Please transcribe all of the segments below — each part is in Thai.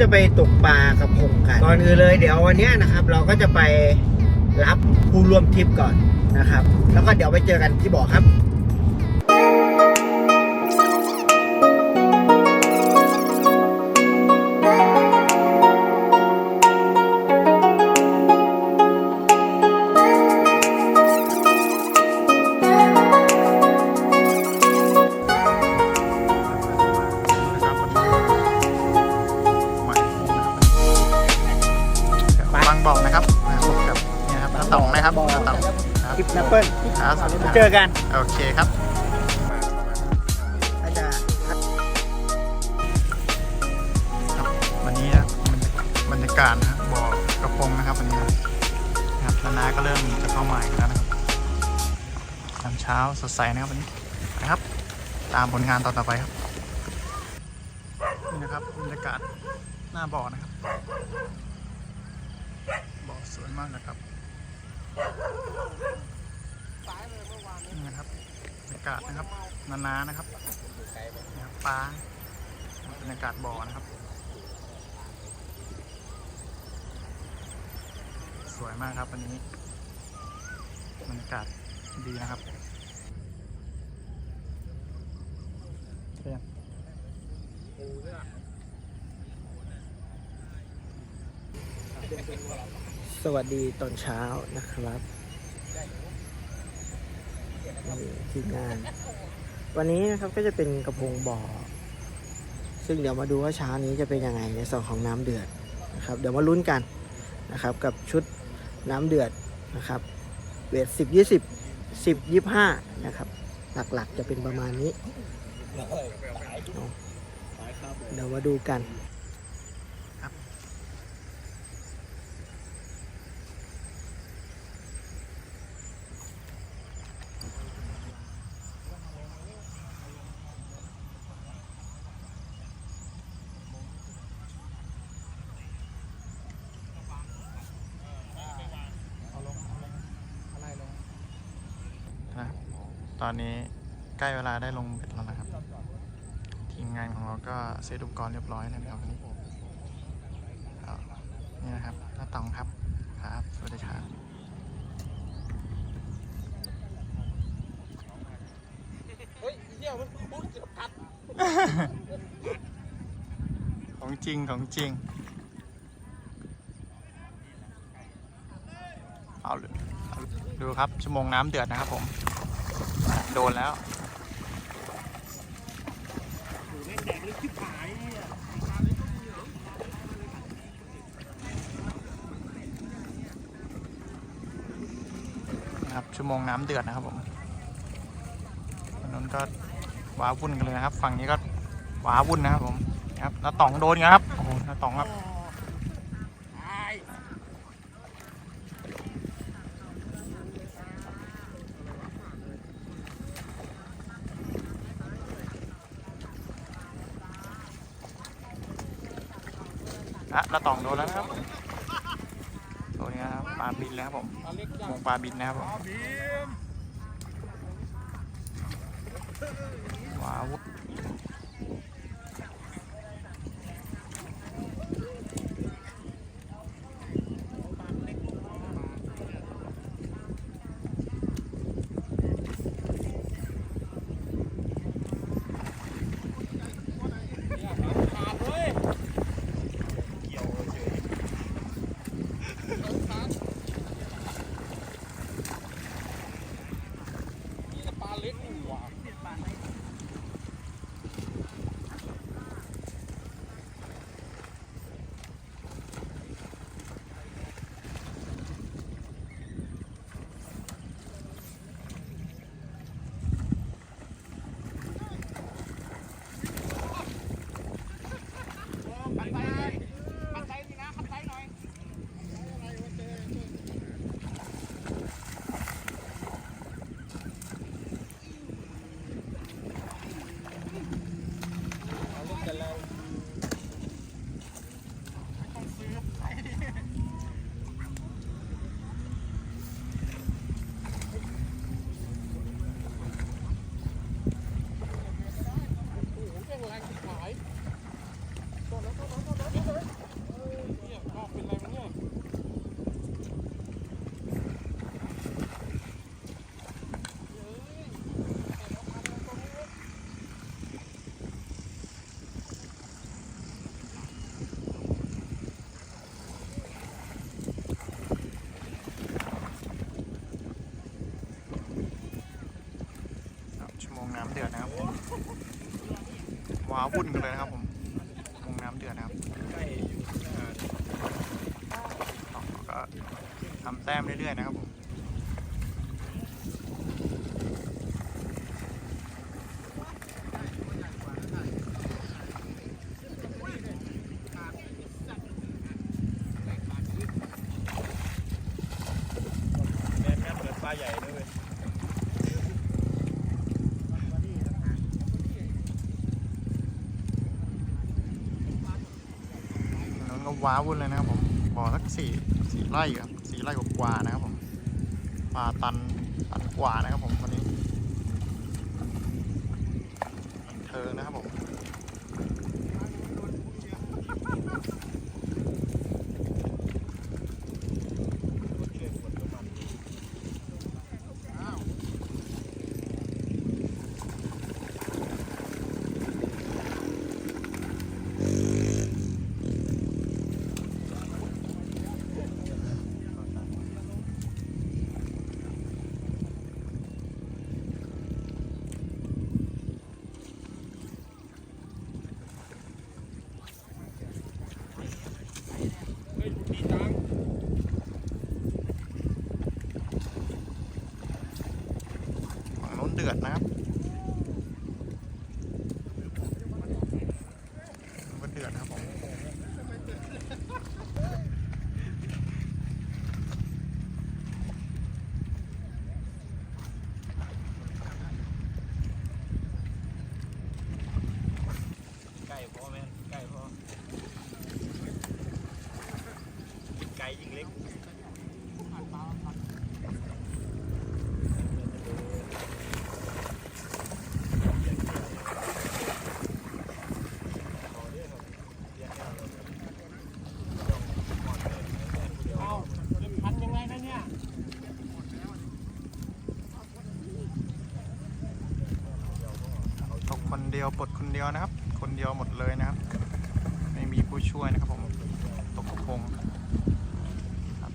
จะไปตกปลากระพงกันก่อนอื่นเลยเดี๋ยววันนี้นะครับ เราก็จะไปรับผู้ร่วมทริปก่อนนะครับ แล้วก็เดี๋ยวไปเจอกันที่บ่อครับ อกัน โอเคครับอาจารย์ครับวันนี้นะบรรยากาศนะบ่อกระพงนะครับวันนี้นะครับนานาก็เริ่มจะเข้ามาอีกแล้วนะครับยามเช้าสดใสนะครับวันนี้นะครับ ตามผลงานต่อต่อไปครับนี่นะครับบรรยากาศหน้าบ่อนะครับบ่อสวยมากนะครับ นี่นะครับบรรยากาศนะครับ นานานะครับนะครับปลาบรรยากาศบ่อนะครับ สวยมากครับวันนี้บรรยากาศดีนะครับเรียนสวัสดีตอนเช้านะครับ ทีมงาน วันนี้นะครับก็จะเป็นกระพงบ่อ ซึ่งเดี๋ยวมาดูว่าเช้านี้จะเป็นยังไงในส่วนของน้ำเดือดนะครับ เดี๋ยวมาลุ้นกันนะครับ กับชุดน้ำเดือดนะครับเวทสิบยี่สิบสิบยี่ห้านะครับ หลักๆจะเป็นประมาณนี้ เดี๋ยวมาดูกัน อนนี้ใกล้เวลาได้ลงเบ็ดแล้วนะครับ ทีมงานของเราก็เซตอุปกรณ์เรียบร้อยนะครับวันนี้เอานี่นะครับหน้าตองครับครับ สวัสดีครับของจริงของจริงเอาเลยเอาดูครับชั่วโมงน้ำเดือดนะครับผม โดนแล้วครับชั่วโมงน้ำเดือดนะครับผมฝั่งนู้นก็ว้าวุ่นกันเลยนะครับ ฝั่งนี้ก็ว้าวุ่นนะครับผมนะครับน้าต๋องโดนนะครับโอ้โหน้าต๋องครับ อะน้าต๋องโดนแล้วนะครับตัวนี้นะครับปลาบินแล้วครับผมวงปลาบินนะครับผมว้าว น้ำเดือดนะครับว้าวุ่นกันเลยนะครับผมวงน้ำเดือดนะครับก็ทำแต้มเรื่อยๆนะครับผม ว้าวุ่นเลยนะครับผมบ่อสักสี่สี่ไร่ครับสี่ไร่กว่านะครับผมปลาตันตันกว่านะครับผมวันนี้เทิงนะครับผม เดือดนะครับก็เดือดนะครับผม ไก่พอแม่นไก่พอไก่ยิงเล็ก พันยังไงนะเนี่ย ตกคน เดียวปลดคนเดียวนะครับ คนเดียวหมดเลยนะครับ ไม่มีผู้ช่วยนะครับผมตกกระพงครับ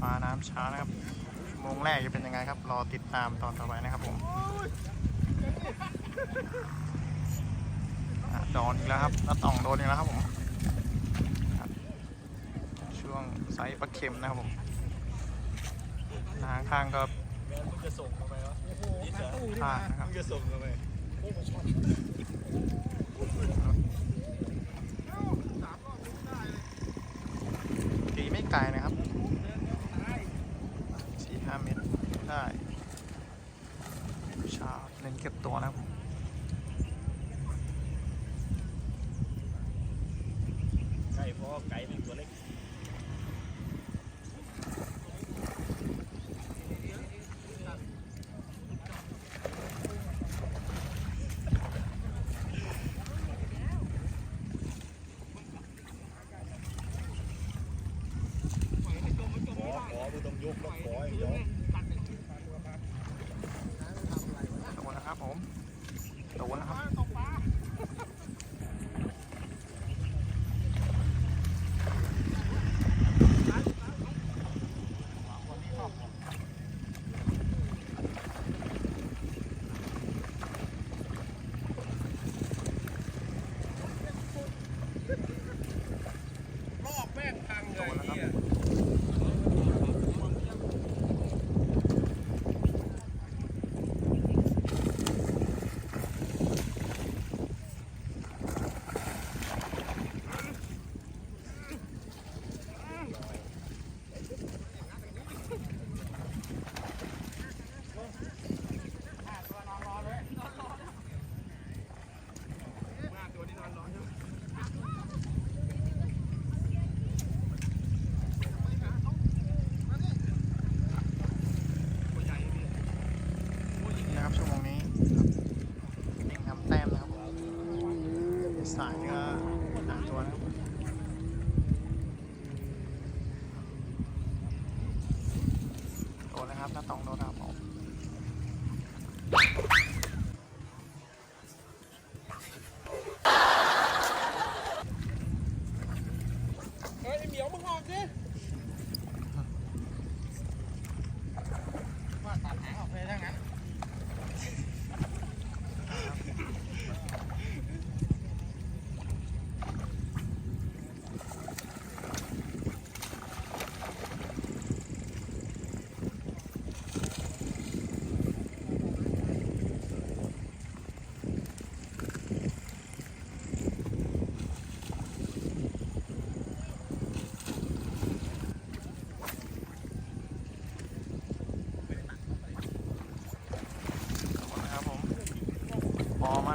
ปลาน้ำช้านะครับชั่วโมงแรกจะเป็นยังไงครับ รอติดตามตอนต่อไปนะครับผมอะโดนอีกแล้วครับน้าต่องโดนอีกแล้วครับผมครับช่วงไซส์ปลาเค็มนะครับผมทางข้างก็แม่นมึงจะส่งเข้าไปวะนี่จะพลาดนะครับมึงจะส่งเข้าไป ตีไม่ไกลนะครับสี่ห้าเมตรได้ชาเน้นเก็บตัวนะครับไก่พอไก่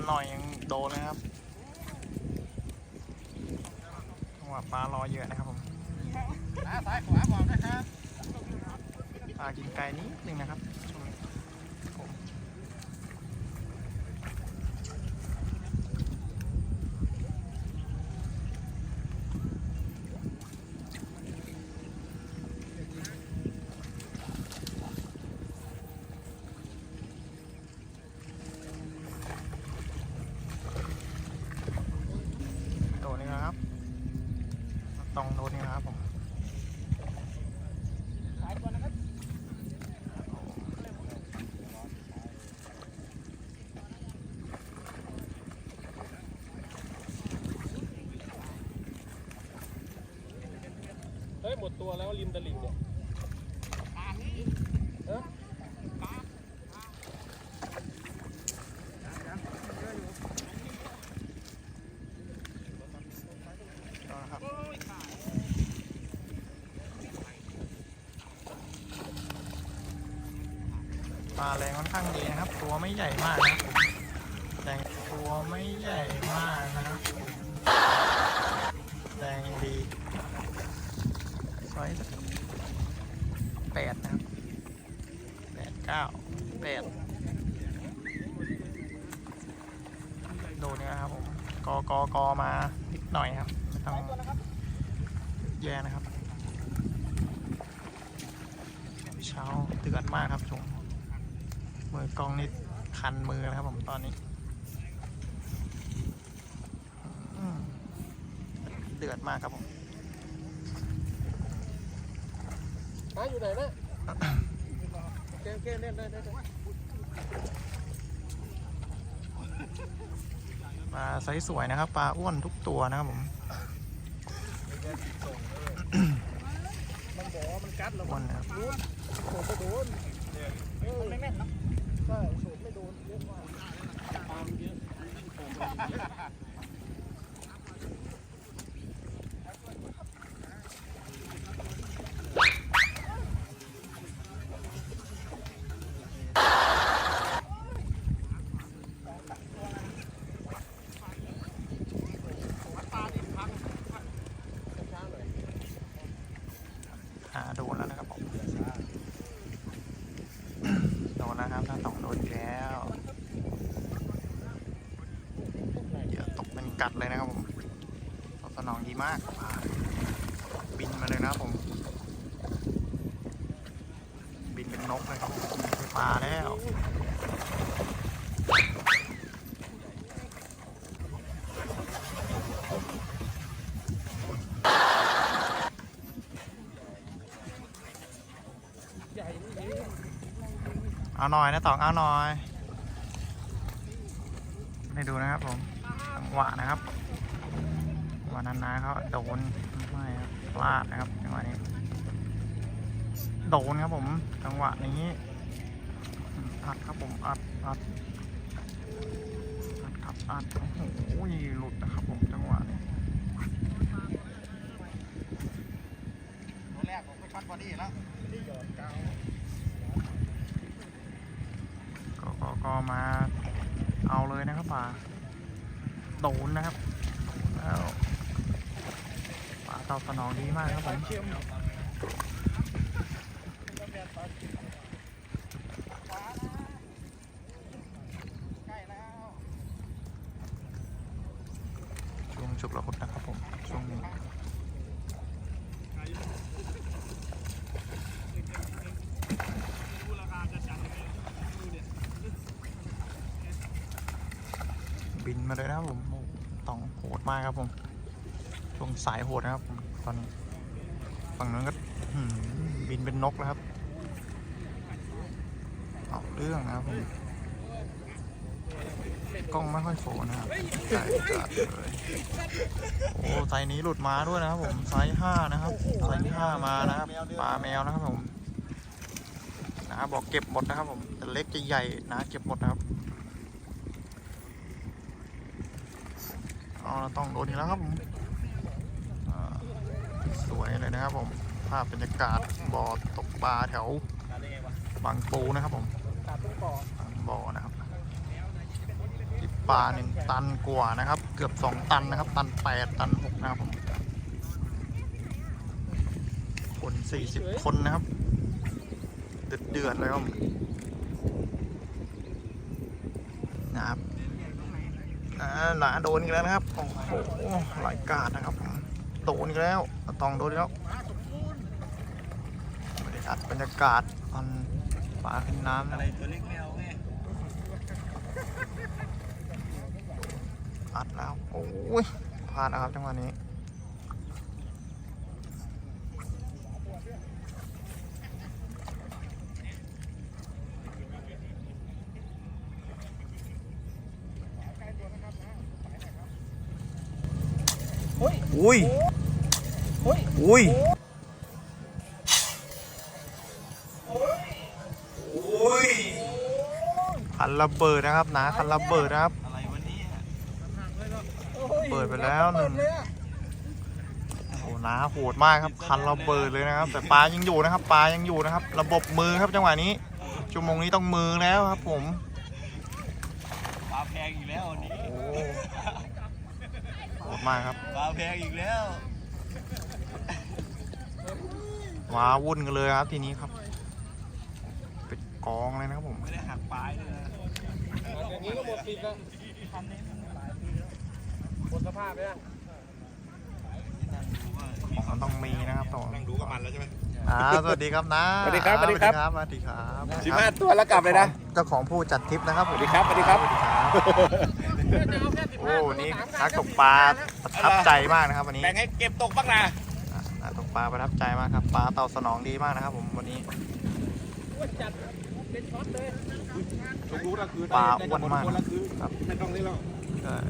หน่อยยังโดนนะครับจังหวะปลารอเหยื่อนะครับผม ซ้ายขวาบอกนะครับ ปลากินไกลนิดนึงนะครับช่วงนี้ผม โดนนี่นะครับต้องโดนนี่นะครับผม ซ้ายก่อนนะครับเฮ้ยหม ดตัวแล้วริมตลิ่งเนี่ยเออเอาละครับปลาแรงค่อนข้างดีนะครับ ตัวไม่ใหญ่มากนะแรงตัวไม่ใหญ่มากนะครับแรงดี ไซส์สักแปดนะครับแปดเก้าแปดดนเนี่ยครับผมกอกอกอมานิดหน่อยครับไม่ต้องแย่นะครับ เช้าเตือนมากครับชมมือกล้องนี่คันมือนะครับผมตอนนี้เดือดมากครับผม หาอยู่ไหนนะโอเคโอเคเล่นได้ได้ปลาไซส์สวยนะครับ ปลาอ้วนทุกตัวนะครับผมมันบอกว่ามันกัดเราอ้วนนะครับโฉบไม่โดนมันไม่แม่นเนาะใช่โฉบไม่โดนเยอะมาก อะหาโดนแล้วนะครับผมโดนแล้วครับถ้าต้องโดนแล้วเดี๋ยวตกเป็นกัดเลยนะครับผมตอบสนองดีมาก บินมาเลยนะครับผม บินเป็นนกเลยครับผมไม่ใช่ปลาแล้ว ใหญ่นี่ เอา หน่อยนะตองเอาหน่อยให้ดูนะครับผมจังหวะนะครับวันนั้นนะเขาโดนไม่ครับพลาดนะครับจังหวะนี้โดนครับผมจังหวะนี้อัดครับผมอัดอัดอัดครับอัดโอ้โหหลุดนะครับผมจังหวะนี้ตัวแรกผมก็ช็อตพอดี้แล้ว ก็มาเอาเลยนะครับป่าโดนนะครับแล้วป่าตอบสนองดีมากครับผมเข้มช่วงฉุกระหุดนะครับผมช่วงนี้ มาเลยนะครับผมต้องโหดมากครับผมช่วงสายโหดนะครับผมตอนนี้ฝั่งนั้นก็บินเป็นนกแล้วครับเอาเรื่องนะครับผมกล้องไม่ค่อยโฟนะครับใช่จัดเลยโอ้ไซส์นี้หลุดมาด้วยนะครับผมไซส์ห้านะครับไซส์ห้ามานะครับปลาแมวนะครับผมนะบอกเก็บหมดนะครับผมแต่เล็กจะใหญ่นะเก็บหมดนะครับเอาละ ต้องโดนอีกแล้วครับผมสวยเลยนะครับผม ภาพบรรยากาศบ่อตกปลาแถวบางปูนะครับผมบางบ่อนะครับติดปลาหนึ่งตันกว่านะครับ เกือบสองตันนะครับ ตันแปดตันหกนะครับผม คนสี่สิบคนนะครับ เดือดเดือดเลยครับผมนะครับ หนาโดนอีกแล้วนะครับ โอ้โหหลายกาดนะครับผมโดนอีกแล้วตองโดนแล้วบรรยากาศบรรยากาศตอนปลาขึ้นน้ำนะอะไรตัวเล็กไม่เอาไงอัดแล้ว โอ้ยพลาดนะครับจังหวะนี้ อุ้ย อุ้ยอุ้ยคันระเบิดนะครับนะคันระเบิดนะครับอะไรวันนี้เปิดไปแล้วหนึ่งโอ้โหน้าโหดมากครับคันระเบิดเลยนะครับ แต่ปลายังอยู่นะครับ ปลายังอยู่นะครับ ระบบมือครับจังหวะนี้ชั่วโมงนี้ต้องมือแล้วครับผมปลาแพงอีกแล้ววันนี้โอ้โหด มากครับ ปลาแพงอีกแล้วว้าวุ่นกันเลยครับทีนี้ครับ เป็นกองเลยนะครับผม ไม่ได้หักปลายเลยนะอย่างนี้ก็หมดสิทธิ์แล้วหมดสภาพเลยอะของมันต้องมีนะครับต่อนั่งดูกับมันแล้วใช่ไหมอ่าสวัสดีครับนะสวัสดีครับสวัสดีครับ สวัสดีครับสิบห้าตัวแล้วกลับเลยนะ เจ้าของผู้จัดทริปนะครับผมสวัสดีครับสวัสดีครับโอ้ นี่นักตกปลาประทับใจมากนะครับวันนี้แบ่งให้เก็บตกบ้างนะอะนักตกปลาประทับใจมากครับปลาเต่าสนองดีมากนะครับ ผมวันนี้ทุกรู้ละคือปลาอ้วนมากคนละคือครับไม่ต้องนี่แล้วเอ่อ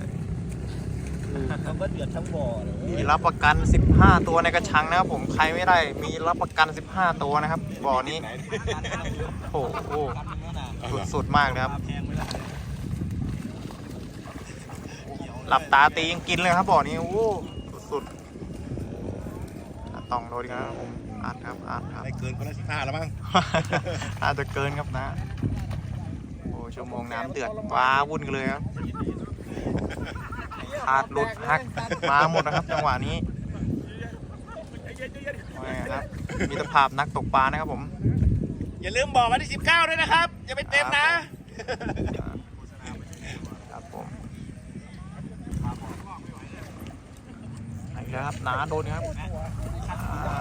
มันก็เดือดทั้งบ่อเลยมีรับประกัน 15 ตัวในกระชังนะครับผมใครไม่ได้มีรับประกัน 15 ตัวนะครับบ่อนี้โอ้โหสุดๆมากเลยครับ ปลาแพงไม่ได้ หลับตาตียังกินเลยครับบ่อนี้โอ้โหสุดๆอะต้องโดนครับผมอัดครับอัดครับได้เกินคนละสิบห้าแล้วมั้งอาจจะเกินครับนะโอ้ชั่วโมงน้ำเดือดว้าวุ่นกันเลยครับขาดหลุดหักมาหมดนะครับจังหวะนี้ไม่ครับมีตภาพนักตกปลานะครับผม อย่าลืมบอกวันที่สิบเก้าด้วยนะครับ อย่าไปเต็มนะ ครับผมไหน ครับน้าโดนครับอ่า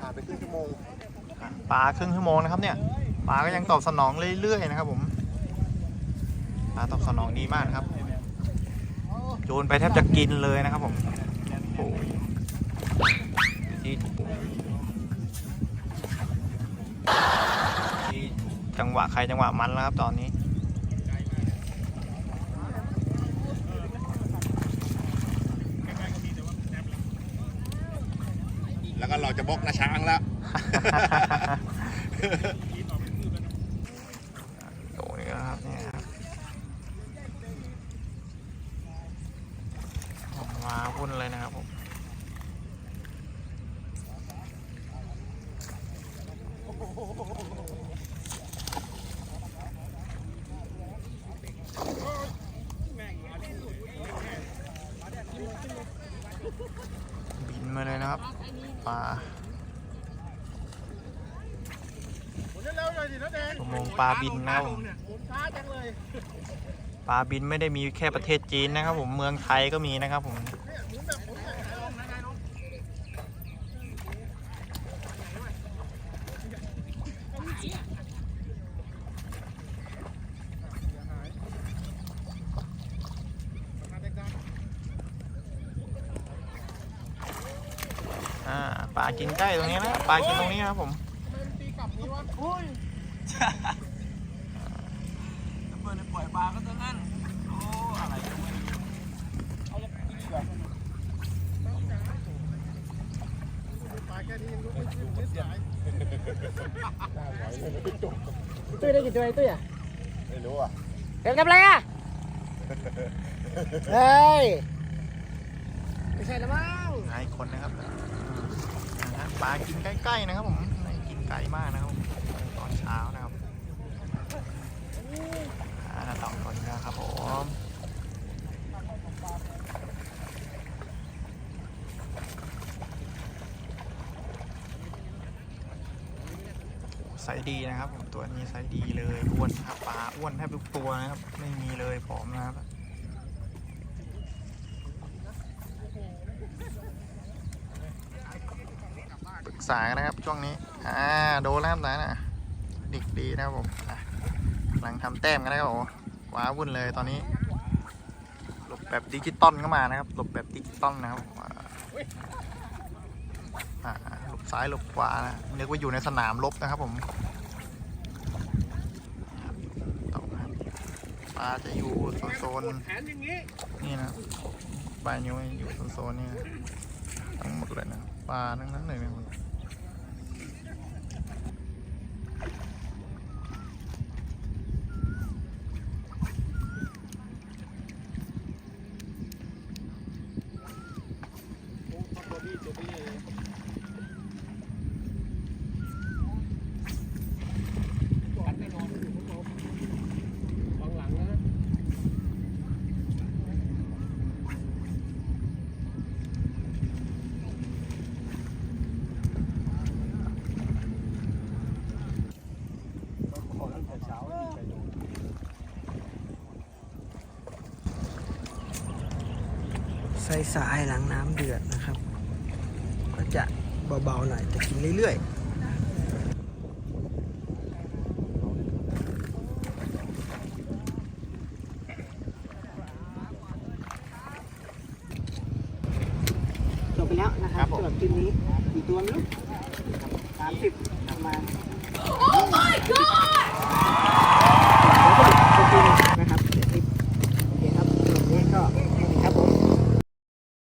ผ่านไปครึ่งชั่วโมงปลาครึ่งชั่วโมงนะครับเนี่ยปลาก็ยังตอบสนองเรื่อยๆนะครับผมปลาตอบสนองดีมากนะครับ โยนไปแทบจะกินเลยนะครับผมโอ้ งหวะใครจังหวะมันแล้วครับตอนนี้แล้วก็เราจะบล็อกนาช้างแล้ว โอ้นี่นะครับเนี่ยครับออกมาวุ่นเลยนะครับผม บินมาเลยนะครับปลาชั่วโมง ปลาบินนะครับผมช้าจังเลยปลาบินไม่ได้มีแค่ประเทศจีนนะครับผมเมืองไทยก็มีนะครับผมอ่าปลากินใกล้ตรงนี้นะ ปลากินตรงนี้นะครับผม ตีกลับนี้วะอุ้ย เปิดปล่อยปลาก็ต้องนั่นโอ้อะไรก็ไม่รู้ ปลาแค่นี้ยังลุกไม่ขึ้นไม่สาย ตุ้ยได้กี่ตัวไอ้ตุ้ยอะไม่รู้อะเดี๋ยวทำอะไรอะ เฮ้ย ไม่ใช่ละมั้งหาอีกคนนะครับอืมปลากินใกล้ๆนะครับผมไม่กินไกลมากนะครับตอนเช้านะครับอ่าหน้าต่องก่อนนะครับผม ไซส์ดีนะครับผมตัวนี้ไซส์ดีเลยอ้วนครับปลาอ้วนแทบทุกตัวนะครับ ไม่มีเลยผอมนะครับปรึกษานะครับช่วงนี้ อ่าโดนแล้วนะนะดิกดีนะครับผมกำลังทำแต้มกันนะครับผมว้าวุ่นเลยตอนนี้ หลบแบบดิจิตอลก็มานะครับ หลบแบบดิจิตอลนะครับอ่าอ่าหลบ ซ้ายหลบขวานะนึกว่าอยู่ในสนามรบนะครับผมปลาจะอยู่โซนๆนี่นะปลายนิ้วอยู่โซนๆนี่ทั้งหมดเลยนะปลาทั้งนั้นเลยนะครับ โอ้ทำบอดี้ตัวไปเลยก่อนแน่นอนคุณผู้ชมวางหลังนะ ขอตั้งแต่เช้าไม่มีใครโดน สายๆหลังน้ำเดือดนะครับ ก็จะเบาๆหน่อยแต่กินเรื่อยๆ